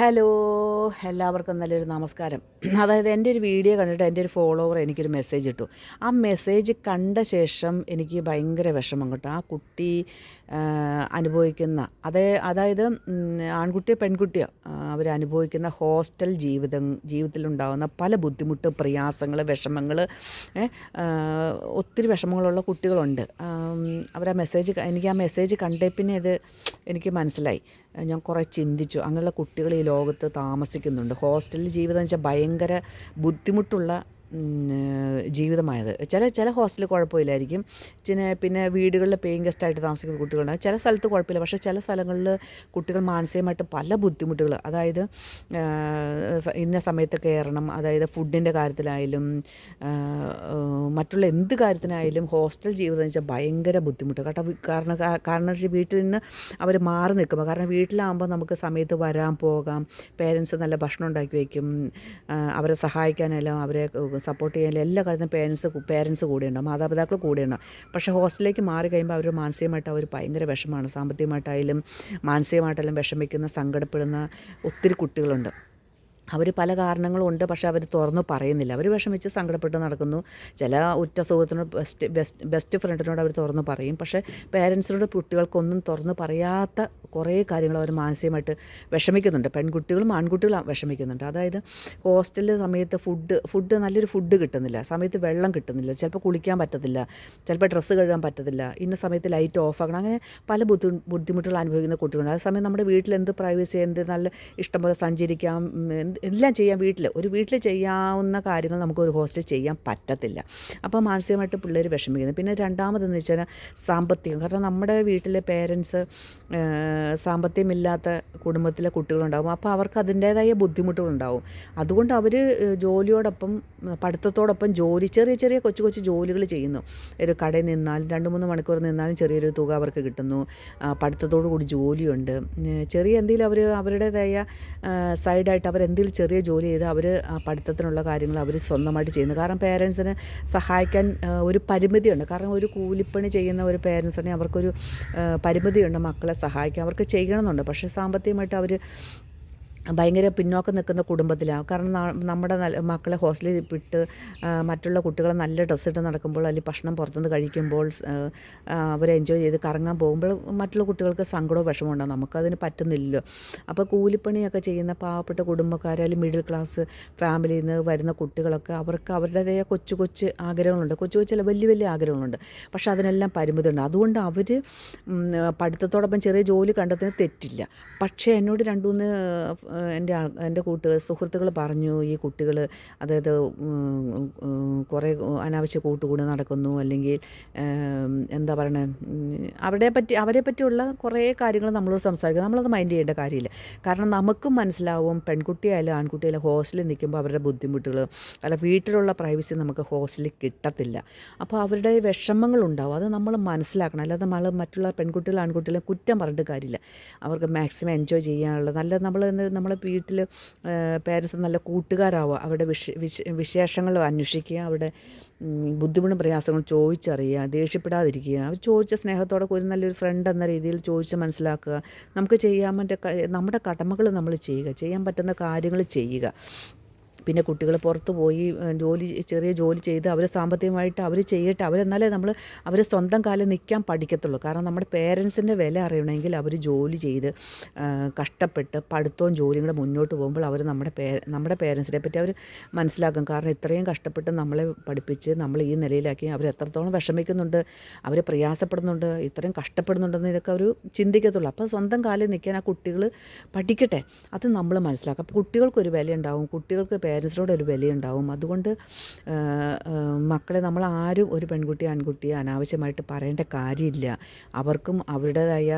Hello എല്ലാവർക്കും നല്ലൊരു നമസ്കാരം. അതായത് എന്റെ ഒരു വീഡിയോ കണ്ടിട്ട് എന്റെ ഒരു ഫോളോവർ എനിക്കൊരു മെസ്സേജ് ഇട്ടു. ആ മെസ്സേജ് കണ്ട ശേഷം എനിക്ക് ഭയങ്കര വിഷമം കിട്ടും. ആ കുട്ടി അനുഭവിക്കുന്ന അതേ അതായത് ആൺകുട്ടിയോ പെൺകുട്ടിയോ അനുഭവിക്കുന്ന ഹോസ്റ്റൽ ജീവിതം ജീവിതത്തിലുണ്ടാകുന്ന പല ബുദ്ധിമുട്ട് പ്രയാസങ്ങൾ വിഷമങ്ങൾ ഒത്തിരി വിഷമങ്ങളുള്ള കുട്ടികളുണ്ട്. അവർ അവരാ മെസ്സേജ് എനിക്ക് ആ മെസ്സേജ് കണ്ടേ പിന്നെ ഇത് എനിക്ക് മനസ്സിലായി. ഞാൻ കുറേ ചിന്തിച്ചു. അങ്ങനെയുള്ള കുട്ടികൾ ഈ ലോകത്ത് താമസിക്കുന്നുണ്ട്. ഹോസ്റ്റലിൽ ജീവിതം എന്ന് വെച്ചാൽ ഭയങ്കര ബുദ്ധിമുട്ടുള്ള ജീവിതമായത്. ചില ചില ഹോസ്റ്റലിൽ കുഴപ്പമില്ലായിരിക്കും. പിന്നെ പിന്നെ വീടുകളിൽ പേയിങ് ഗസ്റ്റായിട്ട് താമസിക്കുന്ന കുട്ടികളുണ്ട്. ചില സ്ഥലത്ത് കുഴപ്പമില്ല. പക്ഷേ ചില സ്ഥലങ്ങളിൽ കുട്ടികൾ മാനസികമായിട്ട് പല ബുദ്ധിമുട്ടുകൾ. അതായത് ഇന്ന സമയത്ത് കയറണം. അതായത് ഫുഡിന്റെ കാര്യത്തിലായാലും മറ്റുള്ള എന്ത് കാര്യത്തിനായാലും ഹോസ്റ്റൽ ജീവിതം എന്ന് വെച്ചാൽ ഭയങ്കര ബുദ്ധിമുട്ട്. കേട്ടോ കാരണം കാരണം വെച്ചാൽ വീട്ടിൽ നിന്ന് അവർ മാറി നിൽക്കുമ്പോൾ കാരണം വീട്ടിലാകുമ്പോൾ നമുക്ക് സമയത്ത് വരാൻ പോകാം. പേരൻസ് നല്ല ഭക്ഷണം ഉണ്ടാക്കി വയ്ക്കും. അവരെ സഹായിക്കാനെല്ലാം അവരെ സപ്പോർട്ട് ചെയ്യാൻ എല്ലാ കാര്യത്തിനും പേരൻസ് പേരൻസ് കൂടെ ഉണ്ടാവും മാതാപിതാക്കൾ കൂടെ ഉണ്ടാവും പക്ഷേ ഹോസ്റ്റലിലേക്ക് മാറി കഴിയുമ്പോൾ അവർ മാനസികമായിട്ട് അവർ ഭയങ്കര വിഷമമാണ്. സാമ്പത്തികമായിട്ടായാലും മാനസികമായിട്ടായാലും വിഷമിക്കുന്ന സങ്കടപ്പെടുന്ന ഒത്തിരി കുട്ടികളുണ്ട്. അവർ പല കാരണങ്ങളും ഉണ്ട് പക്ഷെ അവർ തുറന്ന് പറയുന്നില്ല. അവർ വിഷമിച്ച് സങ്കടപ്പെട്ട് നടക്കുന്നു. ചില ഉറ്റ സുഹൃത്തിനോട് ബെസ്റ്റ് ബെസ്റ്റ് ബെസ്റ്റ് ഫ്രണ്ടിനോട് അവർ തുറന്ന് പറയും. പക്ഷേ പേരൻസിനോട് കുട്ടികൾക്കൊന്നും തുറന്ന് പറയാത്ത കുറേ കാര്യങ്ങൾ അവർ മാനസികമായിട്ട് വിഷമിക്കുന്നുണ്ട്. പെൺകുട്ടികളും ആൺകുട്ടികളും വിഷമിക്കുന്നുണ്ട്. അതായത് ഹോസ്റ്റലിൽ സമയത്ത് ഫുഡ് ഫുഡ് നല്ലൊരു ഫുഡ് കിട്ടുന്നില്ല. സമയത്ത് വെള്ളം കിട്ടുന്നില്ല. ചിലപ്പോൾ കുളിക്കാൻ പറ്റത്തില്ല. ചിലപ്പോൾ ഡ്രസ്സ് കഴുകാൻ പറ്റത്തില്ല. ഇന്ന സമയത്ത് ലൈറ്റ് ഓഫ് ആക്കണം അങ്ങനെ പല ബുദ്ധി ബുദ്ധിമുട്ടുകൾ അനുഭവിക്കുന്ന കുട്ടികളുണ്ട്. അതേസമയം നമ്മുടെ വീട്ടിൽ എന്ത് പ്രൈവസി എന്ത് നല്ല ഇഷ്ടംപോലെ സഞ്ചരിക്കാം എന്ത് എല്ലാം ചെയ്യാം വീട്ടിൽ ഒരു വീട്ടിൽ ചെയ്യാവുന്ന കാര്യങ്ങൾ നമുക്ക് ഒരു ഹോസ്റ്റൽ ചെയ്യാൻ പറ്റത്തില്ല. അപ്പോൾ മാനസികമായിട്ട് പിള്ളേർ വിഷമിക്കുന്നു. പിന്നെ രണ്ടാമതെന്ന് വെച്ചാൽ സാമ്പത്തികം. കാരണം നമ്മുടെ വീട്ടിലെ പേരൻസ് സാമ്പത്തികമില്ലാത്ത കുടുംബത്തിലെ കുട്ടികളുണ്ടാകും അപ്പോൾ അവർക്ക് അതിന്റേതായ ബുദ്ധിമുട്ടുകളുണ്ടാവും. അതുകൊണ്ട് അവർ ജോലിയോടൊപ്പം പഠിത്തത്തോടൊപ്പം ജോലി ചെറിയ ചെറിയ കൊച്ചു കൊച്ചു ജോലികൾ ചെയ്യുന്നു. ഒരു കടയിൽ നിന്നാലും രണ്ട് മൂന്ന് മണിക്കൂർ നിന്നാലും ചെറിയൊരു തുക അവർക്ക് കിട്ടുന്നു. പഠിത്തത്തോടു കൂടി ജോലിയുണ്ട്. ചെറിയ എന്തെങ്കിലും അവർ അവരുടേതായ സൈഡായിട്ട് അവർ എന്തെങ്കിലും ചെറിയ ജോലി ചെയ്ത് അവർ പഠിത്തത്തിനുള്ള കാര്യങ്ങൾ അവർ സ്വന്തമായിട്ട് ചെയ്യുന്നു. കാരണം പേരൻസിന് സഹായിക്കാൻ ഒരു പരിമിതിയുണ്ട്. കാരണം ഒരു കൂലിപ്പണി ചെയ്യുന്ന ഒരു പേരൻസിനെ അവർക്കൊരു പരിമിതിയുണ്ട് മക്കളെ സഹായിക്കാൻ. അവർക്ക് ചെയ്യണമെന്നുണ്ട്. പക്ഷേ സാമ്പത്തികമായിട്ട് അവർ ഭയങ്കര പിന്നോക്കം നിൽക്കുന്ന കുടുംബത്തിലാണ് കാരണം നമ്മുടെ മക്കളെ ഹോസ്റ്റലിൽ വിട്ട് മറ്റുള്ള കുട്ടികളെ നല്ല ഡ്രസ്സ് ഇട്ട് നടക്കുമ്പോൾ അല്ലെങ്കിൽ ഭക്ഷണം പുറത്തുനിന്ന് കഴിക്കുമ്പോൾ അവരെ എൻജോയ് ചെയ്ത് കറങ്ങാൻ പോകുമ്പോൾ മറ്റുള്ള കുട്ടികൾക്ക് സങ്കടവും വിഷമവും ഉണ്ടാകും നമുക്കതിന് പറ്റുന്നില്ലല്ലോ. അപ്പോൾ കൂലിപ്പണിയൊക്കെ ചെയ്യുന്ന പാവപ്പെട്ട കുടുംബക്കാർ അല്ലെങ്കിൽ മിഡിൽ ക്ലാസ് ഫാമിലിയിൽ നിന്ന് വരുന്ന കുട്ടികളൊക്കെ അവർക്ക് അവരുടേതായ കൊച്ചു കൊച്ചു ആഗ്രഹങ്ങളുണ്ട്. കൊച്ചു കൊച്ചു വലിയ വലിയ ആഗ്രഹങ്ങളുണ്ട്. പക്ഷേ അതിനെല്ലാം പരിമിതിയുണ്ട്. അതുകൊണ്ട് അവർ പഠിത്തത്തോടൊപ്പം ചെറിയ ജോലി കണ്ടെത്തുന്നത് തെറ്റില്ല. പക്ഷേ എന്നോട് രണ്ട് മൂന്ന് എന്റെ എന്റെ കൂട്ടുകാർ സുഹൃത്തുക്കൾ പറഞ്ഞു ഈ കുട്ടികൾ അതായത് കുറേ അനാവശ്യ കൂട്ടുകൂടി നടക്കുന്നു. അല്ലെങ്കിൽ എന്താ പറയണേ അവരെ പറ്റി അവരെ പറ്റിയുള്ള കുറേ കാര്യങ്ങൾ നമ്മളോട് സംസാരിക്കുക നമ്മളത് മൈൻഡ് ചെയ്യേണ്ട കാര്യമില്ല. കാരണം നമുക്കും മനസ്സിലാവും പെൺകുട്ടിയായാലും ആൺകുട്ടിയായാലും ഹോസ്റ്റലിൽ നിൽക്കുമ്പോൾ അവരുടെ ബുദ്ധിമുട്ടുകൾ അല്ല വീട്ടിലുള്ള പ്രൈവസി നമുക്ക് ഹോസ്റ്റലിൽ കിട്ടത്തില്ല. അപ്പോൾ അവരുടെ വിഷമങ്ങളുണ്ടാവും അത് നമ്മൾ മനസ്സിലാക്കണം. അല്ലാതെ നമ്മൾ മറ്റുള്ള പെൺകുട്ടികൾ ആൺകുട്ടികളെ കുറ്റം പറഞ്ഞിട്ട് കാര്യമില്ല. അവർക്ക് മാക്സിമം എൻജോയ് ചെയ്യാനുള്ള നല്ല നമ്മൾ നമ്മളെ വീട്ടിൽ പേരൻസ് നല്ല കൂട്ടുകാരാവുക. അവരുടെ വിശ വിശ വിശേഷങ്ങൾ അന്വേഷിക്കുക അവരുടെ ബുദ്ധിമുട്ടും പ്രയാസങ്ങളും ചോദിച്ചറിയുക ദേഷ്യപ്പെടാതിരിക്കുക അവർ ചോദിച്ച സ്നേഹത്തോടെ ഒരു നല്ലൊരു ഫ്രണ്ട് എന്ന രീതിയിൽ ചോദിച്ച് മനസ്സിലാക്കുക. നമുക്ക് ചെയ്യാൻ പറ്റ നമ്മുടെ കടമകൾ നമ്മൾ ചെയ്യുക ചെയ്യാൻ പറ്റുന്ന കാര്യങ്ങൾ ചെയ്യുക. പിന്നെ കുട്ടികൾ പുറത്ത് പോയി ജോലി ചെറിയ ജോലി ചെയ്ത് അവർ സാമ്പത്തികമായിട്ട് അവർ ചെയ്യട്ടെ. അവരെന്നാലേ നമ്മൾ അവർ സ്വന്തം കാലം നിൽക്കാൻ പഠിക്കത്തുള്ളൂ. കാരണം നമ്മുടെ പേരൻസിന്റെ വില അറിയണമെങ്കിൽ അവർ ജോലി ചെയ്ത് കഷ്ടപ്പെട്ട് പഠിത്തവും ജോലിയും കൂടെ മുന്നോട്ട് പോകുമ്പോൾ അവർ നമ്മുടെ പേ നമ്മുടെ പേരൻസിനെ പറ്റി അവർ മനസ്സിലാക്കും. കാരണം ഇത്രയും കഷ്ടപ്പെട്ട് നമ്മളെ പഠിപ്പിച്ച് നമ്മൾ ഈ നിലയിലാക്കി അവർ എത്രത്തോളം വിഷമിക്കുന്നുണ്ട് അവർ പ്രയാസപ്പെടുന്നുണ്ട് ഇത്രയും കഷ്ടപ്പെടുന്നുണ്ടെന്ന് ഇതൊക്കെ അവർ ചിന്തിക്കത്തുള്ളൂ. അപ്പോൾ സ്വന്തം കാലിൽ നിൽക്കാൻ ആ കുട്ടികൾ പഠിക്കട്ടെ. അത് നമ്മൾ മനസ്സിലാക്കും. അപ്പോൾ കുട്ടികൾക്കൊരു വിലയുണ്ടാവും. കുട്ടികൾക്ക് പേരൻസിനോട് ഒരു വിലയുണ്ടാവും അതുകൊണ്ട് മക്കളെ നമ്മൾ ആരും ഒരു പെൺകുട്ടി ആൺകുട്ടിയെ അനാവശ്യമായിട്ട് പറയേണ്ട കാര്യമില്ല. അവർക്കും അവരുടേതായ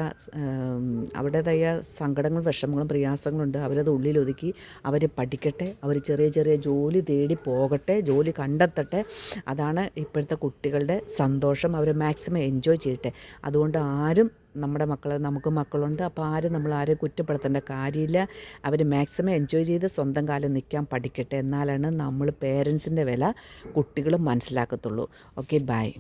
അവരുടേതായ സങ്കടങ്ങളും വിഷമങ്ങളും പ്രയാസങ്ങളുണ്ട് അവരത് ഉള്ളിലൊതുക്കി അവർ പഠിക്കട്ടെ. അവർ ചെറിയ ചെറിയ ജോലി തേടി പോകട്ടെ. ജോലി കണ്ടെത്തട്ടെ. അതാണ് ഇപ്പോഴത്തെ കുട്ടികളുടെ സന്തോഷം. അവർ മാക്സിമം എൻജോയ് ചെയ്യട്ടെ. അതുകൊണ്ട് ആരും നമ്മുടെ മക്കൾ നമുക്ക് മക്കളുണ്ട്. അപ്പോൾ ആരും നമ്മൾ ആരെയും കുറ്റപ്പെടുത്തേണ്ട കാര്യമില്ല. അവർ മാക്സിമം എൻജോയ് ചെയ്ത് സ്വന്തം കാലം നിൽക്കാൻ പഠിക്കട്ടെ. എന്നാലാണ് നമ്മൾ പേരൻസിന്റെ വില കുട്ടികൾ മനസ്സിലാക്കത്തുള്ളൂ. Okay bye